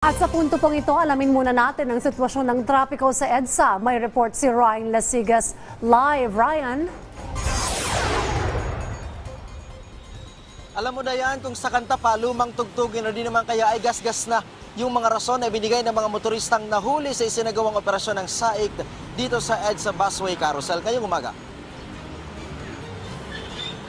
At sa punto pong ito, alamin muna natin ang sitwasyon ng trapiko sa EDSA. May report si Ryan Lasigas live. Ryan? Alam mo na yan, kung sa kanta pa, lumang tugtugin na din naman kaya ay gasgas na yung mga rason na binigay ng mga motoristang nahuli sa isinagawang operasyon ng SAIC dito sa EDSA Busway Carousel. Ngayong umaga.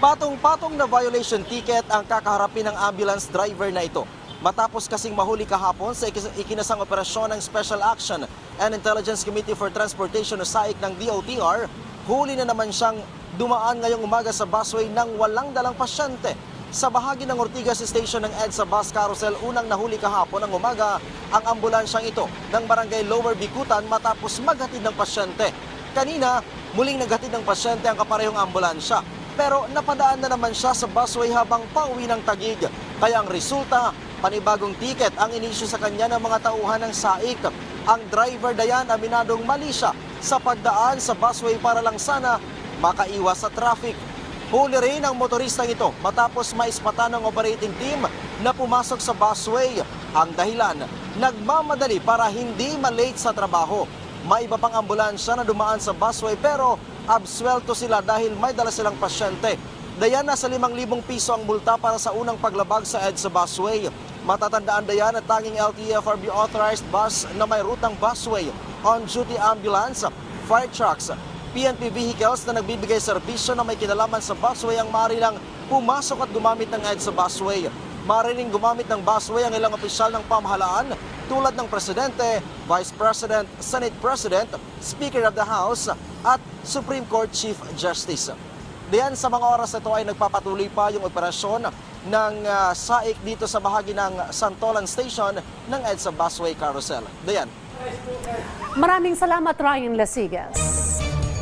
Patong-patong na violation ticket ang kakaharapin ng ambulance driver na ito. Matapos kasing mahuli kahapon sa ikinasang operasyon ng Special Action and Intelligence Committee for Transportation o SAIC ng DOTR, huli na naman siyang dumaan ngayong umaga sa busway ng walang dalang pasyente. Sa bahagi ng Ortigas Station ng EDSA Bus Carousel, unang nahuli kahapon ng umaga ang ambulansyang ito ng barangay Lower Bikutan matapos maghatid ng pasyente. Kanina, muling naghatid ng pasyente ang kaparehong ambulansya. Pero napadaan na naman siya sa busway habang pauwi ng Tagig. Kaya ang resulta, panibagong ticket ang inisyu sa kanya ng mga tauhan ng SAIC. Ang driver Dayan aminadong mali siya sa pagdaan sa busway para lang sana makaiwas sa traffic. Huli rin ang motoristang ito matapos maispatan ng operating team na pumasok sa busway. Ang dahilan, nagmamadali para hindi malate sa trabaho. May iba pang ambulansya na dumaan sa busway pero abswelto sila dahil may dala silang pasyente. Dayan, nasa 5,000 piso ang multa para sa unang paglabag sa EDSA busway. Matatandaan dayan at tanging LTFRB authorized bus na may rutang busway, on-duty ambulance, fire trucks, PNP vehicles na nagbibigay serbisyo na may kinalaman sa busway ang marilang pumasok at gumamit ng EDSA busway. Mariling gumamit ng busway ang ilang opisyal ng pamahalaan tulad ng Presidente, Vice President, Senate President, Speaker of the House at Supreme Court Chief Justice. Diyan sa mga oras na ito ay nagpapatuloy pa yung operasyon ng ah, SAIC dito sa bahagi ng Santolan Station ng EDSA Busway Carousel. Diyan. Maraming salamat, Ryan Lasigas.